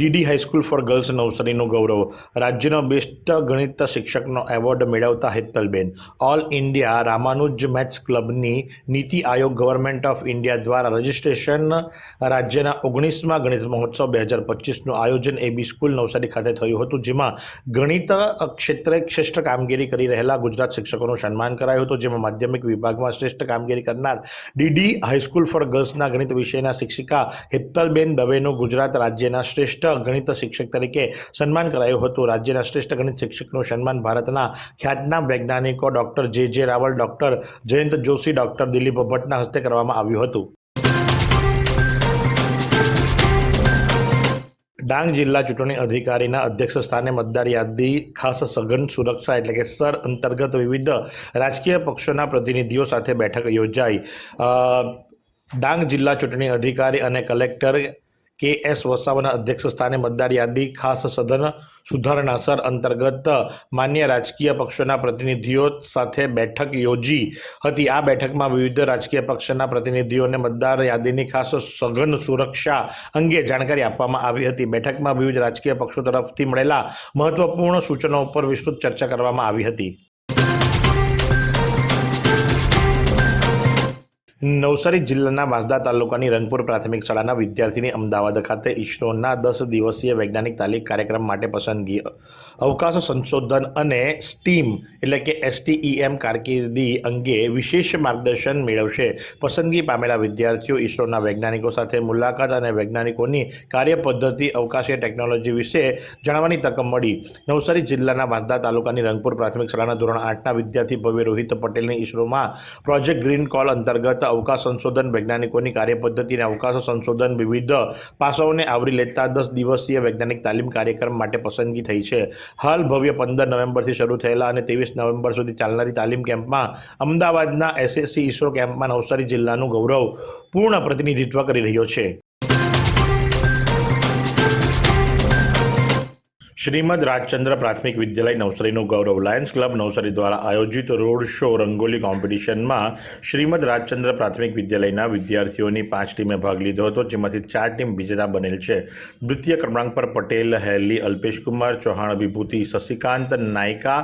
DD high school for girls નવસારીનું ગૌરવ. રાજ્યનો best ગણિત શિક્ષકનો એવોર્ડ મેળવતા હેતલબેન. All India Ramanuj maths ક્લબની NITI Aayog government of India દ્વારા રજિસ્ટ્રેશન રાજ્યના ઓગણીસમાં ગણિત મહોત્સવ બે હજાર પચીસનું આયોજન એબી સ્કૂલ નવસારી ખાતે થયું હતું, જેમાં ગણિત ક્ષેત્રે શ્રેષ્ઠ કામગીરી કરી રહેલા ગુજરાત શિક્ષકોનું સન્માન કરાયું હતું, જેમાં માધ્યમિક વિભાગમાં શ્રેષ્ઠ કામગીરી કરનાર ડીડી હાઈસ્કૂલ ફોર ગર્લ્સના ગણિત વિષયના શિક્ષિકા હેતલબેન દવેનું ગુજરાત રાજ્યના શ્રેષ્ઠ ગણિત શિક્ષક તરીકે સન્માન કરાયું હતું. રાજ્યના શ્રેષ્ઠ ગણિત શિક્ષકનું સન્માન ભારતના ખ્યાતનામ વૈજ્ઞાનિકો doctor J J Raval, doctor Jayant Joshi, doctor Dilip ભટ્ટના હસ્તે કરવામાં આવ્યું હતું. ડાંગ જિલ્લા ચૂંટણી અધિકારીના અધ્યક્ષ સ્થાને મતદાર યાદી, ખાસ સઘન સુરક્ષા એટલે કે સર અંતર્ગત વિવિધ રાજકીય પક્ષોના પ્રતિનિધિઓ સાથે બેઠક યોજાઈ. ડાંગ જિલ્લા ચૂંટણી અધિકારી અને કલેક્ટર કે એસ વસાવાના અધ્યક્ષ સ્થાને મતદાર યાદી, ખાસ સદન સુધારણાસર અંતર્ગત માન્ય રાજકીય પક્ષોના પ્રતિનિધિઓ સાથે બેઠક યોજી હતી. આ બેઠકમાં વિવિધ રાજકીય પક્ષના પ્રતિનિધિઓને મતદાર યાદીની ખાસ સઘન સુરક્ષા અંગે જાણકારી આપવામાં આવી હતી. બેઠકમાં વિવિધ રાજકીય પક્ષો તરફથી મળેલા મહત્વપૂર્ણ સૂચનો ઉપર વિસ્તૃત ચર્ચા કરવામાં આવી હતી. નવસારી જિલ્લાના વાંસદા તાલુકાની રંગપુર પ્રાથમિક શાળાના વિદ્યાર્થીની અમદાવાદ ખાતે ઇસરોના દસ દિવસીય વૈજ્ઞાનિક તાલીમ કાર્યક્રમ માટે પસંદગી. અવકાશ સંશોધન અને સ્ટીમ એટલે કે એસટીઈએમ કારકિર્દી અંગે વિશેષ માર્ગદર્શન મેળવશે. પસંદગી પામેલા વિદ્યાર્થીઓ ઇસરોના વૈજ્ઞાનિકો સાથે મુલાકાત અને વૈજ્ઞાનિકોની કાર્યપદ્ધતિ, અવકાશીય ટેકનોલોજી વિશે જાણવાની તક મળી. નવસારી જિલ્લાના વાંસદા તાલુકાની રંગપુર પ્રાથમિક શાળાના ધોરણ આઠના વિદ્યાર્થી ભવ્ય રોહિત પટેલની ઇસરોમાં પ્રોજેક્ટ ગ્રીન કોલ અંતર્ગત અવકાશ સંશોધન, વૈજ્ઞાનિકોની કાર્યપદ્ધતિ અવકાશ સંશોધન વિવિધ પાસાઓને આવરી લેતા દસ દિવસીય વૈજ્ઞાનિક તાલીમ કાર્યક્રમ માટે પસંદગી થઈ છે. હાલ ભવ્ય પંદર નવેમ્બરથી શરૂ થયેલા અને ત્રેવીસ નવેમ્બર સુધી ચાલનારી તાલીમ કેમ્પમાં અમદાવાદના એસએસસી ઇસરો કેમ્પમાં નવસારી જિલ્લાનું ગૌરવ પૂર્ણ પ્રતિનિધિત્વ કરી રહ્યો છે. શ્રીમદ રાજચંદ્ર પ્રાથમિક વિદ્યાલય નવસારીનું ગૌરવ લાયન્સ ક્લબ નવસારી દ્વારા આયોજિત રોડ શો રંગોલી કોમ્પિટિશનમાં શ્રીમદ રાજચંદ્ર પ્રાથમિક વિદ્યાલયના વિદ્યાર્થીઓની પાંચ ટીમે ભાગ લીધો હતો, જેમાંથી ચાર ટીમ વિજેતા બનેલ છે. દ્વિતીય ક્રમાંક પર પટેલ, હેલી, અલ્પેશકુમાર ચૌહાણ, વિભૂતિ, શશિકાંત, નાયકા,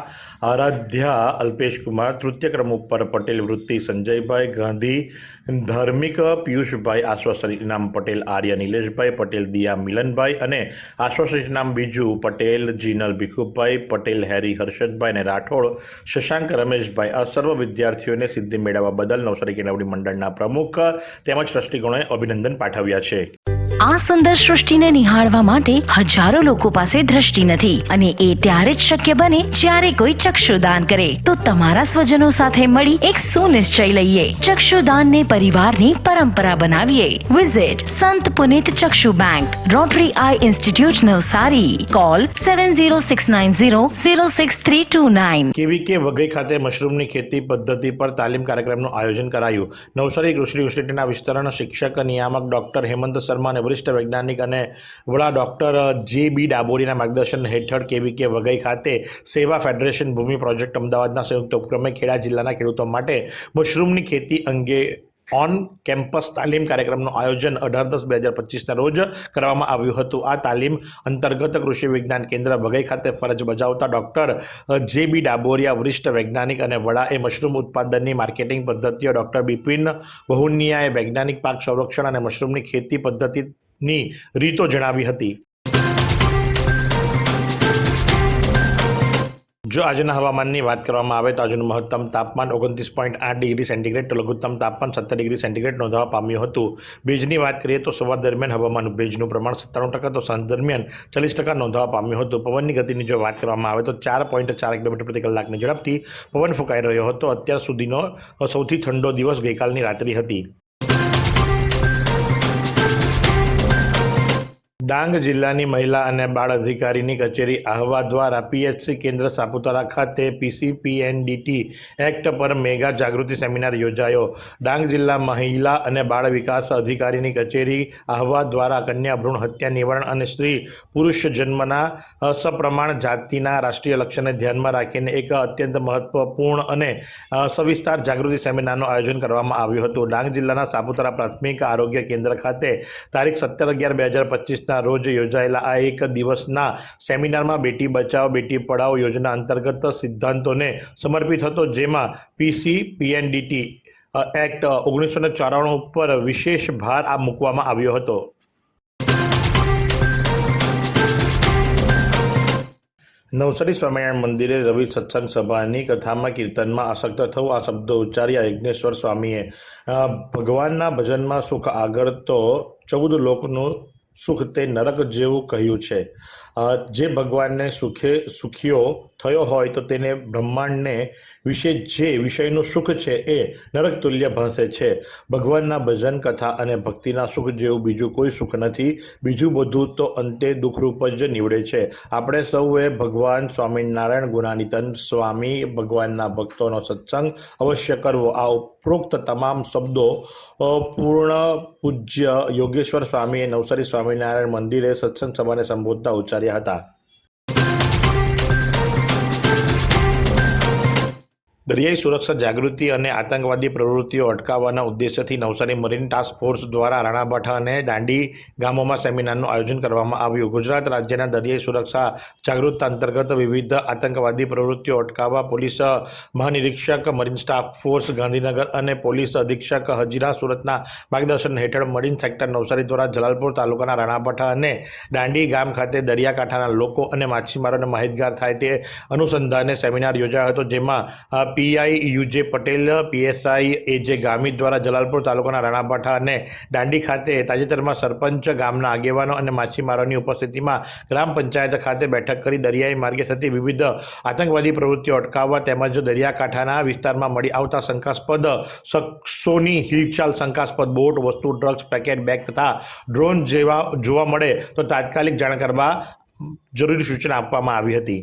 આરાધ્યા, અલ્પેશકુમાર, તૃતીય ક્રમ ઉપર પટેલ, વૃત્તિ, સંજયભાઈ ગાંધી ધાર્મિક પિયુષભાઈ આશ્વાસરી ઇનામ પટેલ, આર્ય નિલેશભાઈ, પટેલ દિયા મિલનભાઈ અને આશ્વાસરી ઇનામ બીજું પટેલ, જીનલ ભીખુભાઈ, પટેલ હેરી હર્ષદભાઈ અને રાઠોડ, શશાંક રમેશભાઈ. આ સર્વ વિદ્યાર્થીઓને સિદ્ધિ મેળવવા બદલ નવસારી કેળવણી મંડળના પ્રમુખ તેમજ ટ્રસ્ટીગણોએ અભિનંદન પાઠવ્યા છે. આ સુંદર સૃષ્ટિને નિહાળવા માટે હજારો લોકો પાસે દ્રષ્ટિ નથી અને એ ત્યારે જ શક્ય બને જ્યારે કોઈ ચક્ષુદાન કરે. તો તમારા સ્વજનો સાથે મળી એક સુનિશ્ચય લઈએ. ચક્ષુદાનને પરિવારની પરંપરા બનાવીએ. Visit Sant Punit Chakshu bank Rotary eye institute Navsari. Call seven zero six nine zero zero six three two nine કેવી કે વઘઈ ખાતે મશરૂમની ખેતી પદ્ધતિ પર તાલીમ કાર્યક્રમનું આયોજન કરાયું. નવસારી કૃષિ યુનિવર્સિટીના વિસ્તરણ શિક્ષક નિયામક ડોક્ટર હેમંત શર્મા અને વરિષ્ઠ વૈજ્ઞાનિક અને વડા ડૉક્ટર જે બી ડાબોરીના માર્ગદર્શન હેઠળ કેવી કે વઘઈ ખાતે સેવા ફેડરેશન ભૂમિ પ્રોજેક્ટ અમદાવાદના સંયુક્ત ઉપક્રમે ખેડા જિલ્લાના ખેડૂતો માટે મશરૂમની ખેતી અંગે ઓન કેમ્પસ તાલીમ કાર્યક્રમનું આયોજન અઢાર દસ બે હજાર પચીસના રોજ કરવામાં આવ્યું હતું. આ તાલીમ અંતર્ગત કૃષિ વિજ્ઞાન કેન્દ્ર વઘઈ ખાતે ફરજ બજાવતા ડૉક્ટર જે બી ડાબોરિયા વરિષ્ઠ વૈજ્ઞાનિક અને વડા એ મશરૂમ ઉત્પાદનની માર્કેટિંગ પદ્ધતિઓ ડૉક્ટર બિપિન વહુનિયાએ વૈજ્ઞાનિક પાક સંરક્ષણ અને મશરૂમની ખેતી પદ્ધતિની રીતો જણાવી હતી. જો આજના હવામાનની વાત કરવામાં આવે તો આજનું મહત્તમ તાપમાન ઓગણત્રીસ પોઈન્ટ આઠ ડિગ્રી સેન્ટીગ્રેડ તો લઘુત્તમ તાપમાન સત્તર ડિગ્રી સેન્ટીગ્રેડ નોંધવા પામ્યું હતું. ભેજની વાત કરીએ તો સવાર દરમિયાન હવામાન ભેજનું પ્રમાણ સત્તાણું ટકા તો સાંજ દરમિયાન ચાલીસ ટકા નોંધવા પામ્યું હતું. પવનની ગતિની જો વાત કરવામાં આવે તો ચાર પોઈન્ટ ચાર કિલોમીટર પ્રતિ કલાકની ઝડપથી પવન ફૂંકાઈ રહ્યો હતો. અત્યાર સુધીનો સૌથી ઠંડો દિવસ ગઈકાલની રાત્રિ હતી. ડાંગ જિલ્લાની મહિલા અને બાળ અધિકારીની કચેરી આહવા દ્વારા પીએચસી કેન્દ્ર સાપુતારા ખાતે પીસીપીએનડીટી એક્ટ પર મેગા જાગૃતિ સેમિનાર યોજાયો. ડાંગ જિલ્લા મહિલા અને બાળ વિકાસ અધિકારીની કચેરી આહવા દ્વારા કન્યા ભ્રૂણ હત્યા નિવારણ અને સ્ત્રી પુરુષ જન્મના અસપ્રમાણ જાતિના રાષ્ટ્રીય લક્ષ્યને ધ્યાનમાં રાખીને એક અત્યંત મહત્વપૂર્ણ અને સવિસ્તાર જાગૃતિ સેમિનારનું આયોજન કરવામાં આવ્યું હતું. ડાંગ જિલ્લાના સાપુતારા પ્રાથમિક આરોગ્ય કેન્દ્ર ખાતે તારીખ સત્તર અગિયાર બે હજાર પચીસના રોજ યોજાયેલા આ એક દિવસના સેમિનારમાં બેટી બચાવો, બેટી પઢાઓ યોજના અંતર્ગત સિદ્ધાંતોને સમર્પિત હતો, જેમાં પીસી પીએનડીટી એક્ટ ઓગણીસો ને ચોરાણું ઉપર વિશેષ ભાર આ મૂકવામાં આવ્યો હતો. નવસારી સ્વામિનારાયણ મંદિરે રવિ સત્સંગ સભાની કથામાં કીર્તનમાં આસક્ત થવું આ શબ્દો ઉચ્ચાર્યા યજ્ઞેશ્વર સ્વામીએ. ભગવાનના ભજનમાં સુખ આગળ તો ચૌદ લોકનું સુખ તે નરક જેવું કહ્યું છે. જે ભગવાનને સુખે સુખીઓ થયો હોય તો તેને બ્રહ્માંડને વિશે જે વિષયનું સુખ છે એ નરક તુલ્ય ભાસે છે. ભગવાનના ભજન કથા અને ભક્તિના સુખ જેવું બીજું કોઈ સુખ નથી. બીજું બધું તો અંતે દુઃખરૂપ જ નીવડે છે. આપણે સૌએ ભગવાન સ્વામિનારાયણ ગુણાનિતન સ્વામી ભગવાનના ભક્તોનો સત્સંગ અવશ્ય કરવો. આ ઉપરોક્ત તમામ શબ્દો પૂર્ણ પૂજ્ય યોગેશ્વર સ્વામીએ નવસારી સ્વામિનારાયણ મંદિરે સત્સંગ સભાને સંબોધતા ઉચ્ચાર્યા હતા. દરિયાઈ સુરક્ષા જાગૃતિ અને આતંકવાદી પ્રવૃત્તિઓ અટકાવવાના ઉદ્દેશ્યથી નવસારી મરીન ટાસ્ક ફોર્સ દ્વારા રાણાભાઠા અને દાંડી ગામોમાં સેમિનારનું આયોજન કરવામાં આવ્યું. ગુજરાત રાજ્યના દરિયાઈ સુરક્ષા જાગૃતતા અંતર્ગત વિવિધ આતંકવાદી પ્રવૃત્તિઓ અટકાવવા પોલીસ મહાનિરીક્ષક, મરીન સ્ટાફ ફોર્સ, ગાંધીનગર અને પોલીસ અધિક્ષક હજીરા સુરતના માર્ગદર્શન હેઠળ મરીન સેક્ટર નવસારી દ્વારા જલાલપુર તાલુકાના રાણાભાઠા અને દાંડી ગામ ખાતે દરિયાકાંઠાના લોકો અને માછીમારોને માહિતગાર થાય તે અનુસંધાને સેમિનાર યોજાયો હતો, જેમાં PI UJ Patel, PSI A J Gamit દ્વારા જલાલપુર તાલુકાના રાણાભાઠા અને દાંડી ખાતે તાજેતરમાં સરપંચ ગામના આગેવાનો અને માછીમારોની ઉપસ્થિતિમાં ગ્રામ પંચાયત ખાતે બેઠક કરી દરિયાઈ માર્ગે થતી વિવિધ આતંકવાદી પ્રવૃત્તિઓ અટકાવવા તેમજ દરિયાકાંઠાના વિસ્તારમાં મળી આવતા શંકાસ્પદ શખ્સોની હિલચાલ, શંકાસ્પદ બોટ, વસ્તુ, ડ્રગ્સ, પેકેટ, બેગ તથા ડ્રોન જેવા જોવા મળે તો તાત્કાલિક જાણ કરવા જરૂરી સૂચના આપવામાં આવી હતી.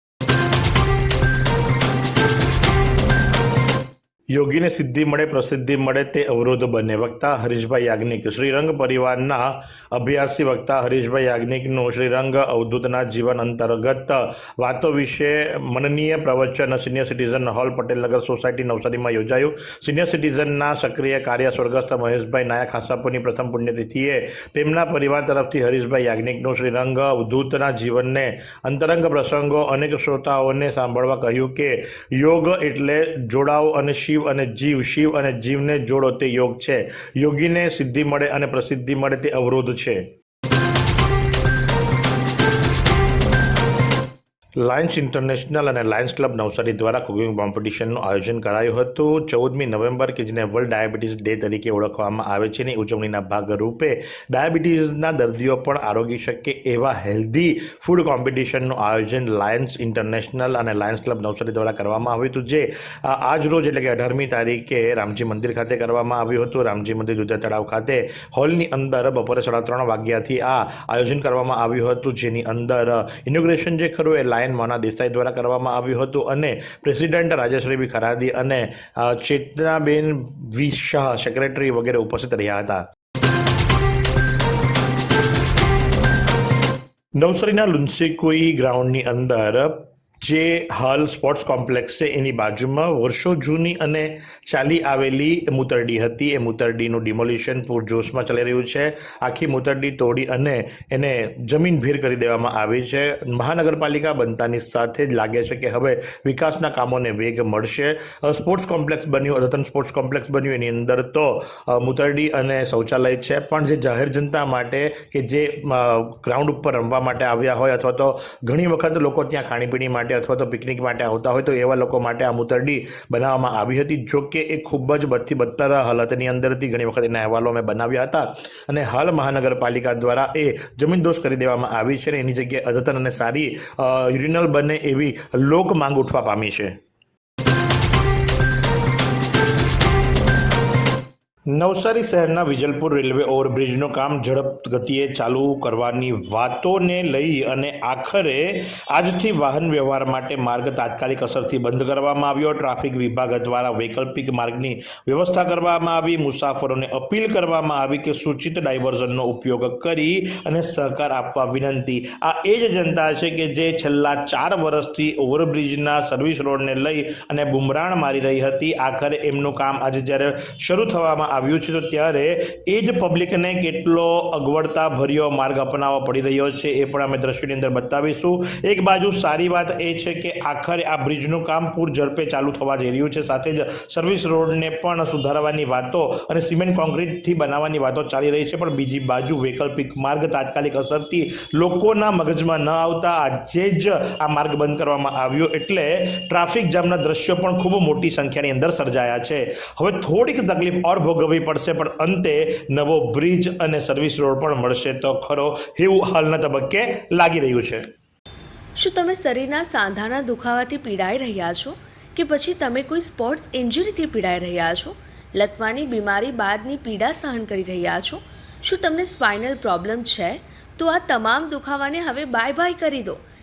યોગીને સિદ્ધિ મળે, પ્રસિદ્ધિ મળે તે અવરોધ બને. વક્તા હરીશભાઈ યાજ્ઞિક. શ્રીરંગ પરિવારના અભ્યાસી વક્તા હરીશભાઈ યાજ્ઞિકનું શ્રીરંગ અવધૂતના જીવન અંતર્ગત વાતો વિશે મનનીય પ્રવચન senior citizen hall Patelnagar society નવસારીમાં યોજાયું. સિનિયર સિટીઝનના સક્રિય કાર્ય સ્વર્ગસ્થ મહેશભાઈ નાયક હાસાપુરની પ્રથમ પુણ્યતિથિએ તેમના પરિવાર તરફથી હરીશભાઈ યાજ્ઞિકનું શ્રીરંગ અવધૂતના જીવનને અંતરંગ પ્રસંગો અનેક શ્રોતાઓને સાંભળવા કહ્યું કે યોગ એટલે જોડાવ અને શિવ અને જીવ, શિવ અને જીવને જોડો તે યોગ છે. યોગીને સિદ્ધિ મળે અને પ્રસિદ્ધિ મળે તે અવરોધ છે. લાયન્સ ઇન્ટરનેશનલ અને લાયન્સ ક્લબ નવસારી દ્વારા કુકિંગ કોમ્પિટિશનનું આયોજન કરાયું હતું. ચૌદમી નવેમ્બર કે જેને વર્લ્ડ ડાયાબિટીસ ડે તરીકે ઓળખવામાં આવે છે એની ઉજવણીના ભાગરૂપે ડાયાબિટીસના દર્દીઓ પણ આરોગી શકે એવા હેલ્ધી ફૂડ કોમ્પિટિશનનું આયોજન લાયન્સ ઇન્ટરનેશનલ અને લાયન્સ ક્લબ નવસારી દ્વારા કરવામાં આવ્યું હતું, જે આજ રોજ એટલે કે અઢારમી તારીખે રામજી મંદિર ખાતે કરવામાં આવ્યું હતું. રામજી મંદિર દુધા તળાવ ખાતે હોલની અંદર બપોરે સાડા ત્રણ વાગ્યાથી આ આયોજન કરવામાં આવ્યું હતું, જેની અંદર ઇનોગ્રેશન જે ખરું એ લાયન મોના દેસાઈ દ્વારા કરવામાં આવ્યું હતું અને પ્રેસિડેન્ટ રાજેશ્રી બી ખરાદી અને ચેતનાબેન વી શાહ સેક્રેટરી વગેરે ઉપસ્થિત રહ્યા હતા. નવસારીના લુન્સીકુઈ ગ્રાઉન્ડની અંદર જે હાલ સ્પોર્ટ્સ કોમ્પ્લેક્સ છે એની બાજુમાં વર્ષો જૂની અને ચાલી આવેલી મૂતરડી હતી. એ મૂતરડીનું ડિમોલિશન પૂરજોશમાં ચાલી રહ્યું છે. આખી મૂતરડી તોડી અને એને જમીન ભીર કરી દેવામાં આવી છે. મહાનગરપાલિકા બનતાની સાથે જ લાગે છે કે હવે વિકાસના કામોને વેગ મળશે. સ્પોર્ટ્સ કોમ્પ્લેક્સ બન્યું અદ્યતન સ્પોર્ટ્સ કોમ્પ્લેક્સ બન્યું, એની અંદર તો મૂતરડી અને શૌચાલય છે. પણ જે જાહેર જનતા માટે કે જે ગ્રાઉન્ડ ઉપર રમવા માટે આવ્યા હોય અથવા તો ઘણી વખત લોકો ત્યાં ખાણીપીણી માટે માટે અથવા તો પિકનિક માટે આવતા હોય તો એવા લોકો માટે આ મૂતરડી બનાવવામાં આવી હતી, જો કે એ ખૂબ જ બધી બદતર હાલતની અંદરથી ઘણી વખત એના અહેવાલો અમે બનાવ્યા હતા. અને હાલ મહાનગરપાલિકા દ્વારા એ જમીનદોષ કરી દેવામાં આવી છે અને એની જગ્યાએ અદ્યતન અને સારી યુરિનલ બને એવી લોક માંગ ઉઠવા પામી છે. નવસારી શહેરના વિજલપુર રેલવે ઓવરબ્રિજનું કામ ઝડપ ગતિએ ચાલુ કરવાની વાતોને લઈ અને આખરે આજથી વાહન વ્યવહાર માટે માર્ગ તાત્કાલિક અસરથી બંધ કરવામાં આવ્યો. ટ્રાફિક વિભાગ દ્વારા વૈકલ્પિક માર્ગની વ્યવસ્થા કરવામાં આવી. મુસાફરોને અપીલ કરવામાં આવી કે સૂચિત ડાયવર્ઝનનો ઉપયોગ કરી અને સહકાર આપવા વિનંતી. આ એ જ જનતા છે કે જે છેલ્લા ચાર વર્ષથી ઓવરબ્રિજના સર્વિસ રોડને લઈ અને બુમરાણ મારી રહી હતી. આખરે એમનું કામ આજે જ્યારે શરૂ થવામાં આવ્યું છે, તો ત્યારે એ જ પબ્લિકને કેટલો અગવડતા ભર્યો માર્ગ અપનાવવા પડી રહ્યો છે, એ પણ અમે દ્રશ્યની અંદર બતાવીશું. એક બાજુ સારી વાત એ છે કે આખરે આ બ્રિજનું કામ પૂર ઝડપે ચાલુ થવા જઈ રહ્યું છે, સાથે જ સર્વિસ રોડને પણ સુધારવાની વાતો અને સિમેન્ટ કોન્ક્રીટથી બનાવવાની વાતો ચાલી રહી છે, પણ બીજી બાજુ વૈકલ્પિક માર્ગ તાત્કાલિક અસરથી લોકોના મગજમાં ન આવતા આજે જ આ માર્ગ બંધ કરવામાં આવ્યો, એટલે ટ્રાફિક જામના દ્રશ્યો પણ ખૂબ મોટી સંખ્યાની અંદર સર્જાયા છે. હવે થોડીક તકલીફ ઓર ભોગવવી પડશે, પણ અંતે નવો બ્રિજ અને સર્વિસ રોડ પણ મળશે. તો ખરો, એવું હાલના તબક્કે લાગી રહ્યું છે. શું તમે શરીરના સાંધાના દુખાવાથી પીડાઈ રહ્યા છો? કે પછી તમે કોઈ સ્પોર્ટ્સ ઇન્જરીથી પીડાઈ રહ્યા છો? લકવાની બીમારી બાદની પીડા સહન કરી રહ્યા છો? શું તમને સ્પાઇનલ પ્રોબ્લેમ છે? તો આ તમામ દુખાવાને હવે બાય બાય કરી દો.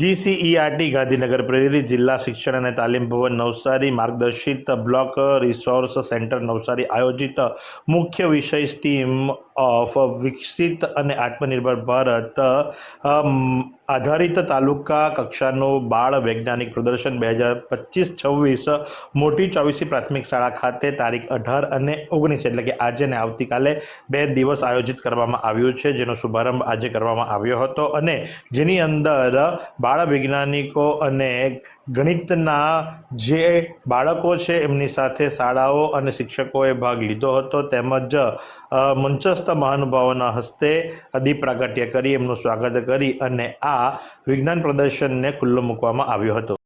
જીસીઈઆરટી ગાંધીનગર પ્રેરિત જિલ્લા શિક્ષણ અને તાલીમ ભવન, નવસારી માર્ગદર્શિત બ્લોક રિસોર્સ સેન્ટર, નવસારી આયોજિત મુખ્ય વિષય સ્ટીમ ઓફ વિકસિત અને આત્મનિર્ભર ભારત આધારિત તાલુકા કક્ષાનું બાળ વૈજ્ઞાનિક પ્રદર્શન બે હજાર પચીસ છવ્વીસ મોટી ચોવીસી પ્રાથમિક શાળા ખાતે તારીખ અઢાર અને ઓગણીસ, એટલે કે આજે ને આવતીકાલે બે દિવસ આયોજિત કરવામાં આવ્યું છે, જેનો શુભારંભ આજે કરવામાં આવ્યો હતો. અને જેની અંદર બાળ વૈજ્ઞાનિકો અને ગણિતના જે બાળકો છે, એમની સાથે શાળાઓ અને શિક્ષકોએ ભાગ લીધો હતો. તેમજ મંચસ્થ મહાનુભાવોના હસ્તે દીપ પ્રાગટ્ય કરી, એમનું સ્વાગત કરી અને આ વિજ્ઞાન પ્રદર્શનને ખુલ્લો મૂકવામાં આવ્યો હતો.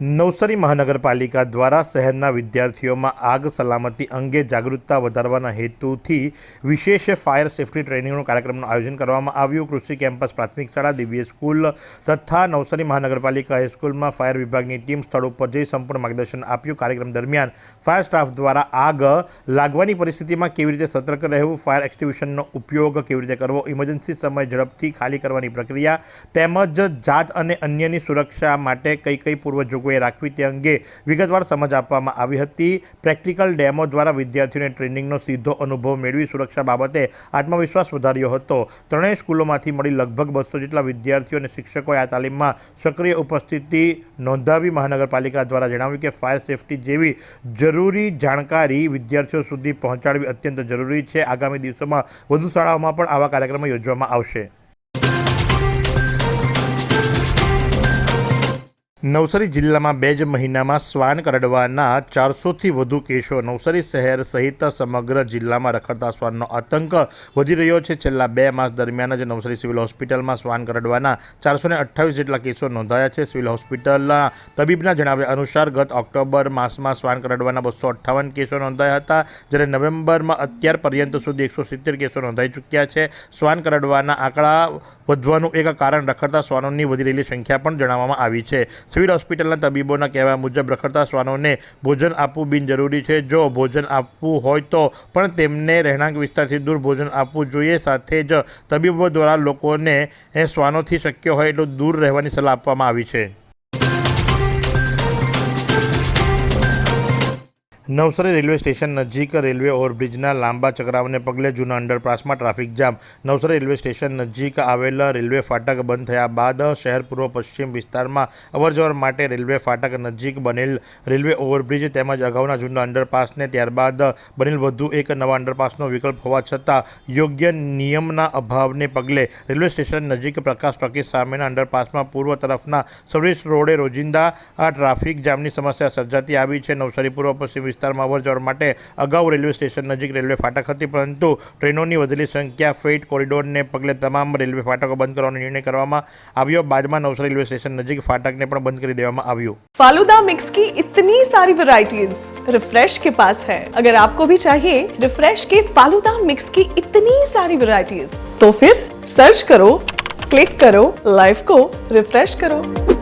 નવસારી મહાનગરપાલિકા દ્વારા શહેરના વિદ્યાર્થીઓમાં આગ સલામતી અંગે જાગૃતતા વધારવાના હેતુથી વિશેષ ફાયર સેફ્ટી ટ્રેનિંગનો કાર્યક્રમનું આયોજન કરવામાં આવ્યું. કૃષિ કેમ્પસ, પ્રાથમિક શાળા દિવ્ય સ્કૂલ તથા નવસારી મહાનગરપાલિકા હાઈસ્કૂલમાં ફાયર વિભાગની ટીમ સ્થળ ઉપર જઈ સંપૂર્ણ માર્ગદર્શન આપ્યું. કાર્યક્રમ દરમિયાન ફાયર સ્ટાફ દ્વારા આગ લાગવાની પરિસ્થિતિમાં કેવી રીતે સતર્ક રહેવું, ફાયર એક્સ્ટિબ્યુશનનો ઉપયોગ કેવી રીતે કરવો, ઇમરજન્સી સમય ઝડપથી ખાલી કરવાની પ્રક્રિયા તેમજ જાત અને અન્યની સુરક્ષા માટે કઈ કઈ પૂર્વ જોગવાઈ રાખવી તે અંગે વિગતવાર સમજ આપવામાં આવી હતી. પ્રેક્ટિકલ ડેમો દ્વારા વિદ્યાર્થીઓને ટ્રેનિંગનો સીધો અનુભવ મેળવી સુરક્ષા બાબતે આત્મવિશ્વાસ વધાર્યો હતો. ત્રણેય સ્કૂલોમાંથી મળી લગભગ બસો જેટલા વિદ્યાર્થીઓ અને શિક્ષકોએ આ તાલીમમાં સક્રિય ઉપસ્થિતિ નોંધાવી મહાનગરપાલિકા દ્વારા જણાવ્યું કે ફાયર સેફટી જેવી જરૂરી જાણકારી વિદ્યાર્થીઓ સુધી પહોંચાડવી અત્યંત જરૂરી છે. આગામી દિવસોમાં વધુ શાળાઓમાં પણ આવા કાર્યક્રમો યોજવામાં આવશે. નવસારી જિલ્લામાં બે જ મહિનામાં શ્વાન કરડવાના ચારસોથી વધુ કેસો નવસારી શહેર સહિત સમગ્ર જિલ્લામાં રખડતા શ્વાનનો આતંક વધી રહ્યો છે. છેલ્લા બે માસ દરમિયાન જ નવસારી સિવિલ હોસ્પિટલમાં શ્વાન કરડવાના ચારસો અઠ્ઠાવીસ જેટલા કેસો નોંધાયા છે. સિવિલ હોસ્પિટલના તબીબના જણાવ્યા અનુસાર ગત ઓક્ટોબર માસમાં શ્વાન કરડવાના બસો અઠ્ઠાવન કેસો નોંધાયા હતા. જ્યારે નવેમ્બરમાં અત્યાર પર્યંત સુધી એકસો સિત્તેર કેસો નોંધાઈ ચૂક્યા છે. શ્વાન કરડવાના આંકડા વધવાનું એક કારણ રખડતા શ્વાનોની વધી રહેલી સંખ્યા પણ જણાવવામાં આવી છે. સિવિલ હોસ્પિટલના તબીબોના કહેવા મુજબ રખડતા શ્વાનોને ભોજન આપવું બિનજરૂરી છે. જો ભોજન આપવું હોય તો પણ તેમને રહેણાંક વિસ્તારથી દૂર ભોજન આપવું જોઈએ. સાથે જ તબીબો દ્વારા લોકોને શ્વાનોથી શક્ય હોય એટલું દૂર રહેવાની સલાહ આપવામાં આવી છે. નવસારી રેલવે સ્ટેશન નજીક રેલવે ઓવરબ્રિજના લાંબા ચક્રાવને પગલે જૂના અંડરપાસમાં traffic jam. Navsari railway station નજીક આવેલ રેલવે ફાટક બંધ થયા બાદ શહેર પૂર્વ પશ્ચિમ વિસ્તારમાં અવરજવર માટે રેલવે ફાટક નજીક બનેલ રેલવે ઓવરબ્રિજ તેમજ અગાઉના જૂના અંડરપાસને ત્યારબાદ બનેલ વધુ એક નવા અંડરપાસનો વિકલ્પ હોવા છતાં યોગ્ય નિયમના અભાવને પગલે રેલવે સ્ટેશન નજીક પ્રકાશ ટોકીઝ સામેના અંડરપાસમાં પૂર્વ તરફના સર્વિસ રોડે રોજિંદા ટ્રાફિક જામની સમસ્યા સર્જાતી આવી છે. નવસારી પૂર્વ પશ્ચિમ વિસ્તારમાં અવરજવર માટે અગાઉ રેલવે સ્ટેશન નજીક રેલવે ફાટક હતી પરંતુ ટ્રેનોની વધેલી સંખ્યા ફ્રેઇટ કોરિડોરને પગલે તમામ રેલવે ફાટકો બંધ કરવાનો નિર્ણય કરવામાં આવ્યો બાદમાં નવસારી રેલવે સ્ટેશન નજીક ફાટકને પણ બંધ કરી દેવામાં આવ્યું फालूदा मिक्स की इतनी सारी वैरायटीज रिफ्रेश के पास है अगर आपको भी चाहिए रिफ्रेश के फालूदा मिक्स की इतनी सारी वैरायटीज तो फिर सर्च करो क्लिक करो लाइफ को रिफ्रेश करो